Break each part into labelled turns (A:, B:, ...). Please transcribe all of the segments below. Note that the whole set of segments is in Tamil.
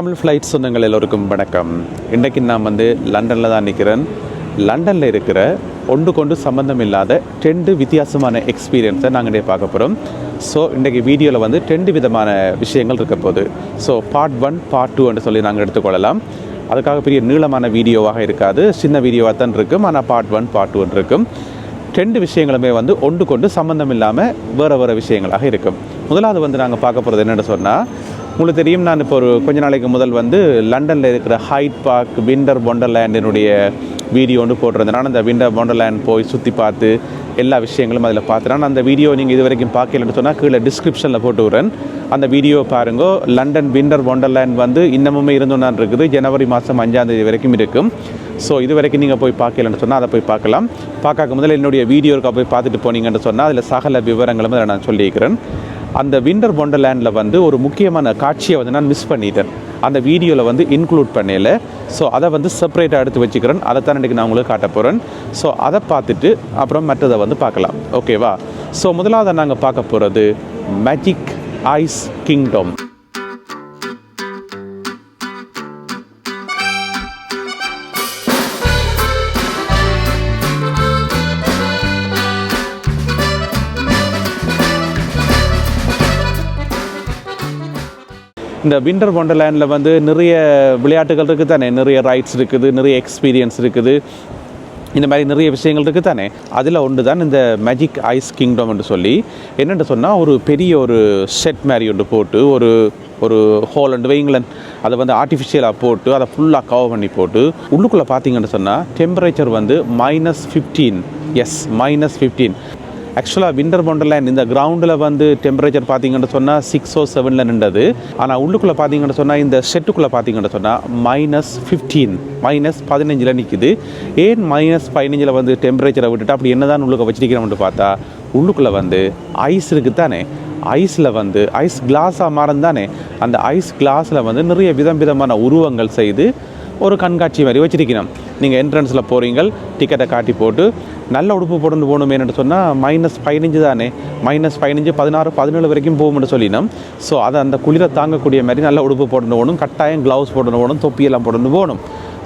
A: தமிழ் ஃப்ளைட் சொந்தங்கள் எல்லோருக்கும் வணக்கம். இன்றைக்கு நான் வந்து லண்டனில் தான் நிற்கிறேன் லண்டனில் இருக்கிற ஒன்று கொண்டு சம்மந்தம் இல்லாத ரெண்டு வித்தியாசமான எக்ஸ்பீரியன்ஸை நாங்கள் இன்றைய பார்க்க போகிறோம் ஸோ இன்றைக்கு வீடியோவில் வந்து ரெண்டு விதமான விஷயங்கள் இருக்க போகுது. So part one part two என்று சொல்லி நாங்கள் எடுத்துக்கொள்ளலாம் அதுக்காக பெரிய நீளமான வீடியோவாக இருக்காது. சின்ன வீடியோவாக தான் இருக்கும். ஆனால் பார்ட் ஒன் பார்ட் டூ இருக்கும். ரெண்டு விஷயங்களுமே வந்து ஒன்று கொண்டு சம்மந்தம் இல்லாமல் வேறு வேறு விஷயங்களாக இருக்கும். முதலாவது வந்து நாங்கள் பார்க்க போகிறது என்னென்னு சொன்னால் உங்களுக்கு தெரியும் நான் இப்போ ஒரு கொஞ்ச நாளைக்கு முதல் வந்து லண்டனில் இருக்கிற ஹைட் பார்க் விண்டர் ஒண்டர்லேண்டினுடைய வீடியோ ஒன்று போட்டிருந்தேன். நான் அந்த விண்டர் ஒண்டர்லேண்ட் போய் சுற்றி பார்த்து எல்லா விஷயங்களும் அதில் பார்த்தேன். நான் அந்த வீடியோ நீங்கள் இது வரைக்கும் பார்க்கலன்னு சொன்னால் கீழே டிஸ்கிரிப்ஷனில் போட்டு விடுறேன். அந்த வீடியோ பாருங்க லண்டன் விண்டர் ஒண்டர்லேண்ட் வந்து இன்னமுமே இருந்துதான் இருக்குது. ஜனவரி மாதம் அஞ்சாம் தேதி வரைக்கும் இருக்கும். ஸோ இது வரைக்கும் நீங்கள் போய் பார்க்கலன்னு சொன்னால் அதை போய் பார்க்கலாம். பார்க்க முதல்ல என்னுடைய வீடியோவுக்கு போய் பார்த்துட்டு போனீங்கன்னு சொன்னால் அதில் சகல விவரங்களும் அதை நான் சொல்லியிருக்கிறேன். அந்த விண்டர் ஒண்டர்லேண்டில் வந்து ஒரு முக்கியமான காட்சியை வந்து நான் மிஸ் பண்ணிட்டேன். அந்த வீடியோவில் வந்து இன்க்ளூட் பண்ணல. ஸோ அதை வந்து செப்பரேட்டாக எடுத்து வச்சுக்கிறேன். அதை தான் இன்றைக்கி நான் உங்களுக்கு காட்ட போகிறேன் ஸோ அதை பார்த்துட்டு அப்புறம் மற்றதை வந்து பார்க்கலாம். ஓகேவா ஸோ முதலாவது நாங்கள் பார்க்க போகிறது மேஜிக் ஐஸ் கிங்டம் இந்த விண்டர் ஒண்டர்லேண்டில் வந்து நிறைய விளையாட்டுகள் இருக்குது தானே நிறைய ரைட்ஸ் இருக்குது நிறைய எக்ஸ்பீரியன்ஸ் இருக்குது. இந்த மாதிரி நிறைய விஷயங்கள் இருக்குது தானே அதில் ஒன்று தான் இந்த மேஜிக் ஐஸ் கிங்டம் என்று சொல்லி. என்னென்னு சொன்னால் ஒரு பெரிய ஒரு செட் மாதிரி ஒன்று போட்டு ஒரு ஒரு ஹோல் அண்டு வைங்களன் அதை வந்து ஆர்டிஃபிஷியலாக போட்டு அதை ஃபுல்லாக கவர் பண்ணி போட்டு உள்ளுக்குள்ளே பார்த்தீங்கன்னு சொன்னால் டெம்பரேச்சர் வந்து minus fifteen yes minus fifteen ஆக்சுவலாக விண்டர் ஒண்டர்லேண்ட் இந்த கிரவுண்டில் வந்து டெம்பரேச்சர் பார்த்தீங்கன்னு சொன்னால் சிக்ஸ் ஓ செவனில் நின்றது. ஆனால் உள்ளுக்குள்ளே பார்த்தீங்கன்னு சொன்னால் இந்த ஷெட்டுக்குள்ளே பார்த்தீங்கன்னு சொன்னால் மைனஸ் ஃபிஃப்டீன் மைனஸ் பதினஞ்சில் நிற்குது ஏன் மைனஸ் பதினஞ்சில் வந்து டெம்பரேச்சரை விட்டுட்டு அப்படி என்ன தான் உள்ளுக்க வச்சிருக்கிறோம்னு பார்த்தா உள்ளுக்குள்ளே வந்து ஐஸ் இருக்குது தானே. ஐஸில் வந்து ஐஸ் கிளாஸாக மாறந்தானே அந்த ஐஸ் கிளாஸில் வந்து நிறைய விதம் விதமான உருவங்கள் செய்து ஒரு கண்காட்சி மாதிரி வச்சிருக்கணும் நீங்கள் என்ட்ரன்ஸில் போகிறீங்க டிக்கெட்டை காட்டி போட்டு நல்ல உடுப்பு போட்டு போகணும் என்னென்னு சொன்னால் மைனஸ் பதினஞ்சு தானே. மைனஸ் பதினஞ்சு பதினாறு பதினேழு வரைக்கும் போகும்னு சொல்லினோம். ஸோ அதை அந்த குளிரை தாங்கக்கூடிய மாதிரி நல்ல உடுப்பு போட்டு போகணும் கட்டாயம் க்ளவுஸ் போட்டு போகணும் தொப்பியெல்லாம் போட்டு போகணும்.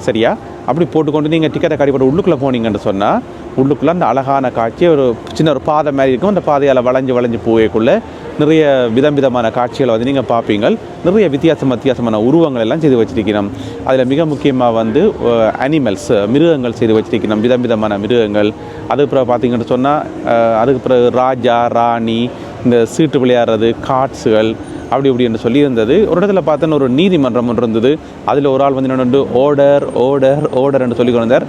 A: சரியா? அப்படி போட்டுக்கொண்டு நீங்கள் டிக்கெட்டை காட்டி போட்டு உள்ளுக்குள்ளே போனீங்கன்னு சொன்னால் உள்ளுக்குள்ளே அந்த அழகான காட்சி ஒரு சின்ன ஒரு பாதை மாதிரி இருக்கும். அந்த பாதையால் வளைஞ்சு வளைஞ்சு போயக்குள்ளே நிறைய விதம் விதமான காட்சிகளை வந்து நீங்கள் பார்ப்பீங்க. நிறைய வித்தியாசம் வித்தியாசமான உருவங்கள் எல்லாம் செய்து வச்சிருக்கணும். அதில் மிக முக்கியமாக வந்து அனிமல்ஸ் மிருகங்கள் செய்து வச்சிருக்கணும். விதம் விதமான மிருகங்கள். அதுக்கு பிறகு பார்த்தீங்கன்னு சொன்னால் அதுக்கு பிறகு ராஜா ராணி இந்த சீட்டு விளையாடுறது காட்ஸுகள் அப்படி இப்படி என்று சொல்லியிருந்தது. ஒரு இடத்துல பார்த்தோன்னு ஒரு நீதிமன்றம் ஒன்று இருந்தது. அதில் ஒரு ஆள் வந்து என்ன ஓடர் ஓடர் ஓடர் என்று சொல்லி கொண்டார்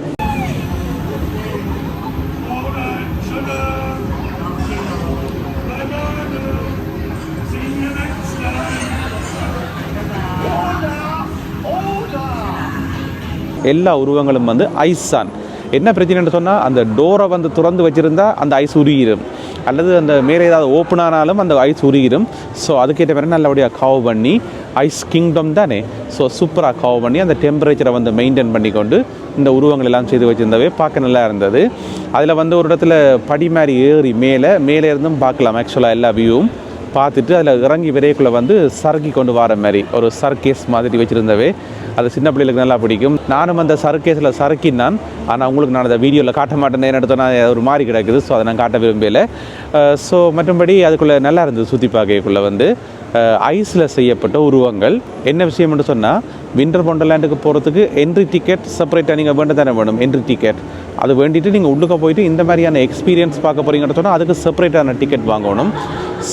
A: எல்லா உருவங்களும் வந்து ஐஸ் தான். என்ன பிரச்சனைன்னு சொன்னால் அந்த டோரை வந்து திறந்து வச்சுருந்தா அந்த ஐஸ் உருகிடும் அல்லது அந்த மேலே ஏதாவது ஓப்பன் ஆனாலும் அந்த ஐஸ் உருகிடும். ஸோ அதுக்கேற்ற மாதிரி நல்லபடியாக கவ் பண்ணி ஐஸ் கிங்டம் தானே? ஸோ சூப்பராக கவ் பண்ணி அந்த டெம்பரேச்சரை வந்து மெயின்டைன் பண்ணி கொண்டு இந்த உருவங்கள் எல்லாம் செய்து வச்சுருந்தவே பார்க்க நல்லா இருந்தது. அதில் வந்து ஒரு இடத்துல படி மாதிரி ஏறி மேலே மேலே இருந்தும் பார்க்கலாம் ஆக்சுவலாக எல்லா வியூவும் பார்த்துட்டு அதில் இறங்கி விரைக்குள்ளே வந்து சறுக்கி கொண்டு வர மாதிரி ஒரு சர்க்கேஸ் மாதிரி வச்சுருந்தவே. அது சின்ன பிள்ளைகளுக்கு நல்லா பிடிக்கும். நானும் அந்த சர்க்கேஸில் சறுக்கினான். ஆனால் உங்களுக்கு நான் அந்த வீடியோவில் காட்ட மாட்டேன் என்ன எடுத்தோன்னா ஒரு மாதிரி கிடக்குது. ஸோ அதை நான் காட்ட விரும்பலை. ஸோ மற்றபடி அதுக்குள்ளே நல்லா இருந்தது சுற்றி பார்க்கக்குள்ளே வந்து. ஐஸில் செய்யப்பட்ட உருவங்கள். என்ன விஷயம்னு சொன்னால் விண்டர் ஒண்டர்லேண்டுக்கு போகிறதுக்கு என்ட்ரி டிக்கெட் செப்பரேட்டாக நீங்கள் வேண்ட தானே வேணும்? என்ட்ரி டிக்கெட் அது வேண்டிட்டு நீங்கள் உள்ளுக்க போயிட்டு இந்த மாதிரியான எக்ஸ்பீரியன்ஸ் பார்க்க போகிறீங்கன்னு சொன்னால் அதுக்கு செப்பரேட்டான டிக்கெட் வாங்கணும்.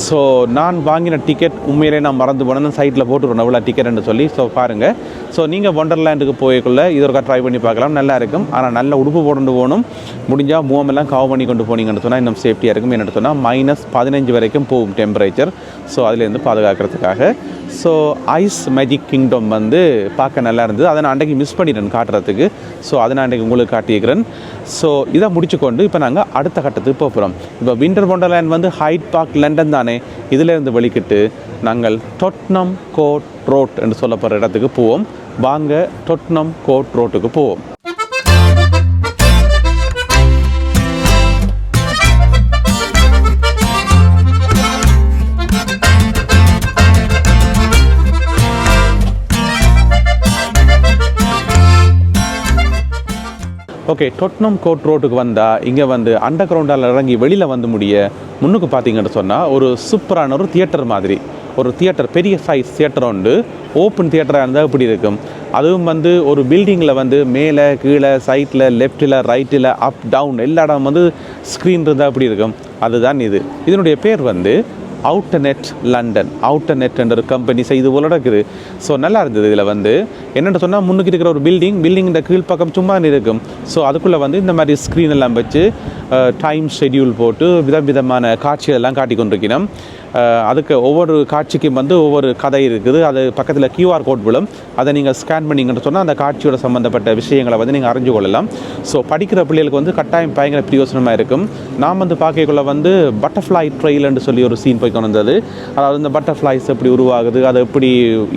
A: ஸோ நான் வாங்கின டிக்கெட் உண்மையிலே நான் மறந்து போனேன். சைட்டில் போட்டுருவோம் எவ்வளோ டிக்கெட்னு சொல்லி. ஸோ பாருங்கள் ஸோ நீங்கள் ஒண்டர்லேண்டுக்கு போய்க்குள்ள இது ட்ரை பண்ணி பார்க்கலாம். நல்லா இருக்கும். ஆனால் நல்ல உடுப்பு போட்டு போகணும். முடிஞ்சால் மூவமெல்லாம் கவர் பண்ணி கொண்டு போனீங்கன்னு சொன்னால் இன்னும் சேஃப்டியாக இருக்கும். என்னென்னு சொன்னால் மைனஸ் பதினஞ்சு வரைக்கும் போகும் டெம்பரேச்சர் ஸோ அதுலேருந்து பாதுகாக்கிறதுக்காக ஸோ ஐஸ் மேஜிக் கிங்டம் வந்து பார்க்க நல்லா இருந்தது. அதை நான் அன்றைக்கு மிஸ் பண்ணிட்டேன் காட்டுறதுக்கு. ஸோ அதை நான் அன்றைக்கு உங்களுக்கு காட்டியிருக்கிறேன். ஸோ இதை முடிச்சுக்கொண்டு இப்போ நாங்கள் அடுத்த கட்டத்துக்கு போக போகிறோம் இப்போ விண்டர் ஒண்டர்லேண்ட் வந்து ஹைட் பார்க் லண்டன் தானே? இதிலேருந்து வெளிக்கிட்டு நாங்கள் டொட்னம் கோட் ரோட் என்று சொல்லப்படுற இடத்துக்கு போவோம். வாங்க டொட்னம் கோட் ரோட்டுக்கு போவோம். ஓகே டொட்னம் கோட் ரோட்டுக்கு வந்தால் இங்கே வந்து அண்டர் கிரவுண்டால் இறங்கி வெளியில் வந்து முடிய முன்னுக்கு பார்த்தீங்கன்னு சொன்னால் ஒரு சூப்பரான ஒரு தியேட்டர் மாதிரி. ஒரு தியேட்டர் பெரிய சைஸ் தியேட்டர் உண்டு. ஓப்பன் தியேட்டராக இருந்தால் இப்படி இருக்கும். அதுவும் வந்து ஒரு பில்டிங்கில் வந்து மேலே கீழே சைட்டில் லெஃப்ட்டில் ரைட்டில் அப் டவுன் எல்லா இடம் வந்து ஸ்க்ரீன் இருந்தால் அப்படி இருக்கும். அதுதான் இது. இதனுடைய பேர் வந்து அவுட்டர்நெட் லண்டன் அவுட்டர்நெட் என்ற ஒரு கம்பெனி செய்து போல இருக்குது ஸோ நல்லா இருந்தது இதில் வந்து. என்னென்னு சொன்னால் முன்னுக்கு இருக்கிற ஒரு பில்டிங் பில்டிங் இந்த கீழ்ப்பக்கம் சும்மா இருக்கும். ஸோ அதுக்குள்ளே வந்து இந்த மாதிரி ஸ்க்ரீன் எல்லாம் வச்சு டைம் ஷெட்யூல் போட்டு விதம் விதமான காட்சிகள் எல்லாம் காட்டி கொண்டிருக்கிறோம். அதுக்கு ஒவ்வொரு காட்சிக்கும் வந்து ஒவ்வொரு கதை இருக்குது. அது பக்கத்தில் கியூஆர் கோட் விழும். அதை நீங்கள் ஸ்கேன் பண்ணிங்கன்னு சொன்னால் அந்த காட்சியோட சம்மந்தப்பட்ட விஷயங்களை வந்து நீங்கள் அறிஞ்சு கொள்ளலாம். ஸோ படிக்கிற பிள்ளைகளுக்கு வந்து கட்டாயம் பயங்கர பிரயோசனமாக இருக்கும். நாம் வந்து பார்க்கக்குள்ள வந்து பட்டர்ஃப்ளை ட்ரெயில்னு சொல்லி ஒரு சீன் போய் கொண்டு வந்தது அதாவது இந்த பட்டர்ஃப்ளைஸ் எப்படி உருவாகுது அது எப்படி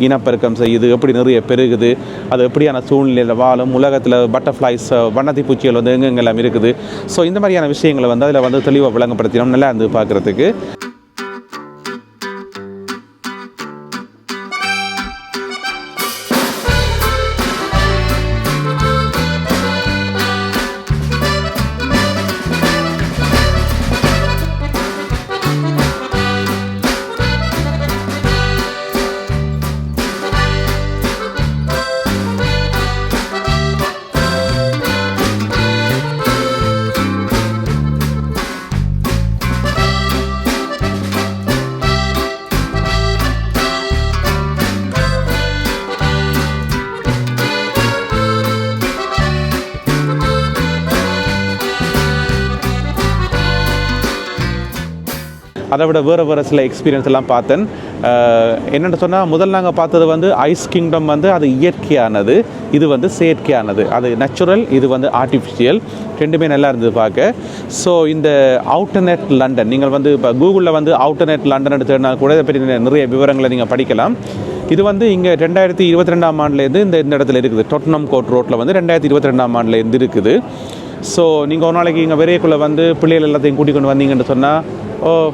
A: இனப்பெருக்கம் செய்யுது எப்படி நிறைய பெருகுது அது எப்படியான சூழ்நிலையில் வாழும் உலகத்தில் பட்டர்ஃப்ளைஸ் வண்ணத்தி பூச்சிகள் வந்து எங்கெங்கெல்லாம் இருக்குது. ஸோ இந்த மாதிரியான விஷயங்களை வந்து அதில் வந்து தெளிவாக விளங்கப்படுத்தினோம். நல்லா இருந்து பார்க்குறதுக்கு. அதை விட வேறு வேறு சில எக்ஸ்பீரியன்ஸ் எல்லாம் பார்த்தேன். என்னென்னு சொன்னால் முதல் நாங்கள் பார்த்தது வந்து ஐஸ் கிங்டம் வந்து அது இயற்கையானது. இது வந்து செயற்கையானது. அது நேச்சுரல் இது வந்து ஆர்டிஃபிஷியல் ரெண்டுமே நல்லா இருந்தது பார்க்க. ஸோ இந்த அவுட்டர்நெட் லண்டன் நீங்கள் வந்து இப்போ கூகுளில் வந்து அவுட்டர்நெட் லண்டன் எடுத்துனா கூட இதை பற்றி நிறைய விவரங்களை நீங்கள் படிக்கலாம். இது வந்து இங்கே ரெண்டாயிரத்தி இருபத்தி ரெண்டாம் ஆண்டுலேருந்து இந்த இந்த இடத்துல இருக்குது. டொட்னம் கோட் ரோட்டில் வந்து ரெண்டாயிரத்தி இருபத்தி ரெண்டாம் ஆண்டுலேருந்து இருக்குது. ஸோ நீங்கள் ஒரு நாளைக்கு இங்கே வெறியக்குள்ளே வந்து பிள்ளைகள் எல்லாத்தையும் கூட்டிக் கொண்டு வந்தீங்கன்னு சொன்னால்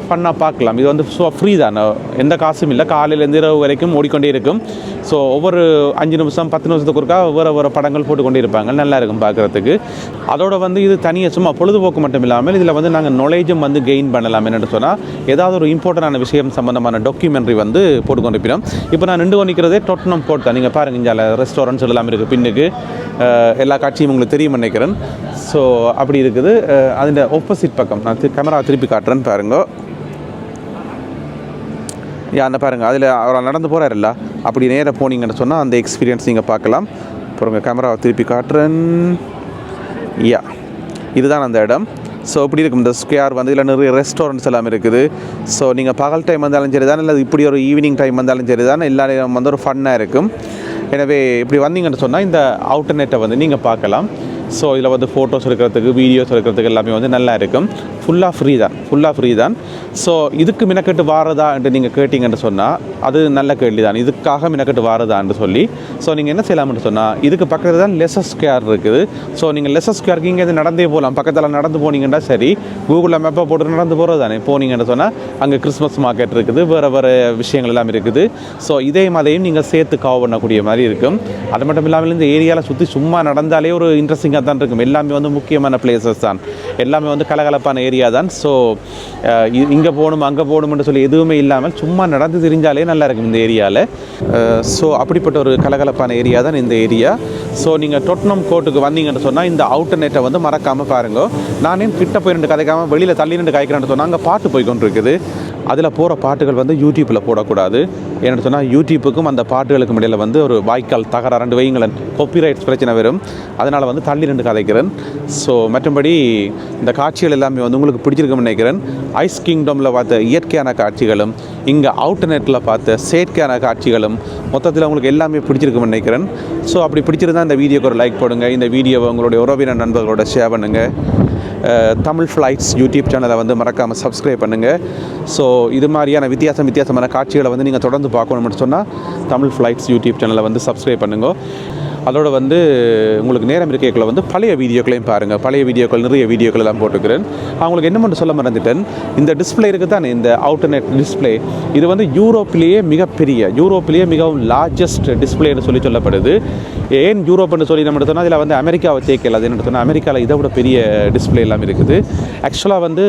A: ஃபன்னாக பார்க்கலாம். இது வந்து ஸோ ஃப்ரீ தானே. எந்த காசும் இல்லை. காலையிலேருந்து இரவு வரைக்கும் ஓடிக்கொண்டே இருக்கும். ஸோ ஒவ்வொரு அஞ்சு நிமிஷம் பத்து நிமிஷத்துக்கு ஒருக்கா வேறு வேறு படங்கள் போட்டுக்கொண்டே இருப்பாங்க. நல்லா இருக்கும் பார்க்குறதுக்கு. அதோட வந்து இது தனியாக சும்மா பொழுதுபோக்கு மட்டும் இல்லாமல் இதில் வந்து நாங்கள் நாலேஜும் வந்து கெயின் பண்ணலாம். என்னென்னு சொன்னால் ஏதாவது ஒரு இம்பார்ட்டண்டான விஷயம் சம்மந்தமான டாக்குமெண்ட்ரி வந்து போட்டுக்கொண்டிருப்போம் இப்போ நான் நின்று கொண்டிருக்கிறதே டொட்டனம் போர்ட் தான். நீங்கள் பாருங்க இங்கே ரெஸ்டாரண்ட்ஸ் எல்லாம் இருக்குது பின்னுக்கு எல்லா காட்சியும் உங்களுக்கு தெரியும் நினைக்கிறேன். ஸோ அப்படி இருக்குது. அதில் ஆப்போசிட் பக்கம். நான் கேமரா திருப்பி காட்டுறேன்னு பாருங்க யா அந்த பாருங்கள் அதில் அவர் நடந்து போகிறாருல்ல அப்படி நேராக போனீங்கன்னு சொன்னால் அந்த எக்ஸ்பீரியன்ஸ் நீங்கள் பார்க்கலாம். அப்புறம் கேமராவை திருப்பி காட்டுறேன். யா இதுதான் அந்த இடம். ஸோ இப்படி இருக்கும். இந்த ஸ்கொயர் வந்து இதில் நிறைய ரெஸ்டாரண்ட்ஸ் எல்லாம் இருக்குது. ஸோ நீங்கள் பகல் டைம் வந்தாலும் சரி தான் இல்லை இப்படி ஒரு ஈவினிங் டைம் வந்தாலும் சரி தான் எல்லா நேரம் வந்து ஒரு ஃபன்னாக இருக்கும். எனவே இப்படி வந்தீங்கன்னு சொன்னால் இந்த அவுட்டர்நெட்டை வந்து நீங்கள் பார்க்கலாம். ஸோ இதில் வந்து ஃபோட்டோஸ் எடுக்கிறதுக்கு வீடியோஸ் எடுக்கிறதுக்கு எல்லாமே வந்து நல்லா இருக்கும். ஃபுல்லாக ஃப்ரீ தான். ஃபுல்லாக ஃப்ரீ தான். ஸோ இதுக்கு மினக்கெட்டு வாரதா என்று நீங்கள் கேட்டிங்கன்னு சொன்னால் அது நல்ல கேள்வி தான் இதுக்காக மினக்கெட்டு வாரதான்னு சொல்லி. ஸோ நீங்கள் என்ன செய்யலாம்னு சொன்னால் இதுக்கு பக்கத்தில் தான் லெசஸ் ஸ்கேர் இருக்குது. ஸோ நீங்கள் லெசஸ் ஸ்கேருக்கு இங்கே நடந்தே போகலாம் பக்கத்தில் நடந்து போனீங்கன்னா சரி. கூகுளில் மேப்பை போட்டு நடந்து போகிறது தானே. போனீங்கன்னு சொன்னால் அங்கே கிறிஸ்மஸ் மார்க்கெட் இருக்குது. வேறு வேறு விஷயங்கள் எல்லாம் இருக்குது. ஸோ இதே மாதிரியும் நீங்கள் சேர்த்து கவர் பண்ணக்கூடிய மாதிரி இருக்கும். அது மட்டும் இல்லாமல் இந்த ஏரியாவில் சுற்றி சும்மா நடந்தாலே ஒரு இன்ட்ரெஸ்டிங்காக தான் இருக்கும். எல்லாமே வந்து முக்கியமான பிளேசஸ் தான். எல்லாமே வந்து கலகலப்பான ஏரியா தான். ஸோ இங்கே போகணும் அங்கே போகணும்னு சொல்லி எதுவுமே இல்லாமல் சும்மா நடந்து தெரிஞ்சாலே நல்லா இருக்கும் இந்த ஏரியாவில் ஸோ அப்படிப்பட்ட ஒரு கலகலப்பான ஏரியா தான் இந்த ஏரியா ஸோ நீங்கள் டொட்னம் கோட்டுக்கு வந்தீங்கன்னு சொன்னால் இந்த அவுட்டர் நெட்டை வந்து மறக்காமல் பாருங்க. நானே கிட்ட போய் ரெண்டு கதைக்காமல் வெளியில் தள்ளி நின்று காய்க்கிறேன்னு சொன்னால் அங்கே பாட்டு போய் கொண்டு இருக்குது அதில் போகிற பாட்டுகள் வந்து யூடியூப்பில் போடக்கூடாது. ஏன்னு சொன்னால் யூடியூப்புக்கும் அந்த பாட்டுகளுக்கும் இடையில் வந்து ஒரு வாய்க்கால் தகராறு ரெண்டு வைங்களேன் காப்பிரைட்ஸ் பிரச்சனை வரும். அதனால் வந்து தள்ளி ரெண்டு கதைக்கிறேன். ஸோ மற்றபடி இந்த காட்சிகள் எல்லாமே வந்து உங்களுக்கு பிடிச்சிருக்கும்னு நினைக்கிறேன். ஐஸ் கிங்டமில் பார்த்த இயற்கையான காட்சிகளும் இங்கே அவுட்டர்நெட்டில் பார்த்த செயற்கையான காட்சிகளும் மொத்தத்தில் உங்களுக்கு எல்லாமே பிடிச்சிருக்கும்னு நினைக்கிறேன். ஸோ அப்படி பிடிச்சிருந்தா இந்த வீடியோக்கு ஒரு லைக் போடுங்க. இந்த வீடியோவை உங்களுடைய உறவினர் நண்பர்களோட ஷேர் பண்ணுங்கள் தமிழ் ஃப்ளைட்ஸ் யூடியூப் சேனலை வந்து மறக்காமல் சப்ஸ்கிரைப் பண்ணுங்கள் ஸோ இது மாதிரியான வித்தியாசம் வித்தியாசமான காட்சிகளை வந்து நீங்கள் தொடர்ந்து பார்க்கணும்னு சொன்னால் தமிழ் ஃப்ளைட்ஸ் யூடியூப் சேனலை வந்து சப்ஸ்கிரைப் பண்ணுங்க. அதோடு வந்து உங்களுக்கு நேரம் இருக்கைக்குள்ள வந்து பழைய வீடியோக்களையும் பாருங்கள் பழைய வீடியோக்கள் நிறைய வீடியோக்கள் எல்லாம் போட்டுக்கிறேன் அவங்களுக்கு என்ன மட்டும் சொல்ல மறந்துட்டேன். இந்த டிஸ்பிளே இருக்குது தானே இந்த அவுட்டர்நெட் டிஸ்பிளே இது வந்து யூரோப்பிலேயே மிகப்பெரிய யூரோப்பிலேயே மிகவும் லார்ஜஸ்ட் டிஸ்பிளேன்னு சொல்லி சொல்லப்படுது. ஏன் யூரோப்னு சொல்லி நம்ம எடுத்தோம்னா அதில் வந்து அமெரிக்காவை சேர்க்கல அது என்ன எடுத்தோம்னா அமெரிக்காவில் இதை விட பெரிய டிஸ்பிளே எல்லாம் இருக்குது. ஆக்சுவலாக வந்து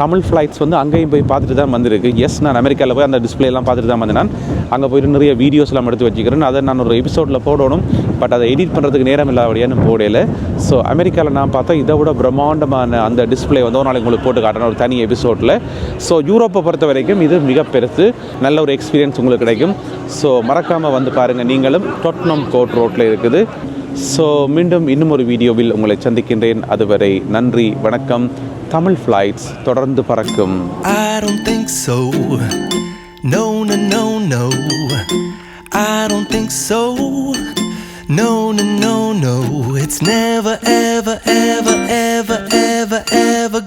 A: தமிழ் ஃப்ளைட்ஸ் வந்து அங்கேயும் போய் பார்த்துட்டு தான் வந்திருக்கு. எஸ் நான் அமெரிக்காவில் போய் அந்த டிஸ்பிளே எல்லாம் பார்த்துட்டு தான் வந்தேன். நான் அங்கே போயிட்டு நிறைய வீடியோஸ் எல்லாம் எடுத்து வச்சுக்கிறேன். அதை நான் ஒரு எபிசோடில் போடணும். பட் அதை எடிட் பண்ணுறதுக்கு நேரம் இல்லாதபடியான்னு போடையில் ஸோ அமெரிக்காவில் நான் பார்த்தா இதை விட பிரம்மாண்டமான அந்த டிஸ்பிளே வந்து ஒரு நாளைக்கு உங்களுக்கு போட்டு காட்டுறேன். ஒரு தனி எபிசோடில் ஸோ யூரோப்பை பொறுத்த வரைக்கும் இது மிக பெருசு. நல்ல ஒரு எக்ஸ்பீரியன்ஸ் உங்களுக்கு கிடைக்கும். ஸோ மறக்காமல் வந்து பாருங்கள் நீங்களும் டொட்னம் கோட் ரோட்டில் இருக்குது. ஸோ மீண்டும் இன்னும் ஒரு வீடியோவில் உங்களை சந்திக்கின்றேன். அதுவரை நன்றி வணக்கம். தமிழ் ஃப்ளைட்ஸ் தொடர்ந்து பறக்கும்.
B: I don't think so. No, no, no, no. I don't think so. No, no, no, no. It's never, ever, ever, ever, ever, ever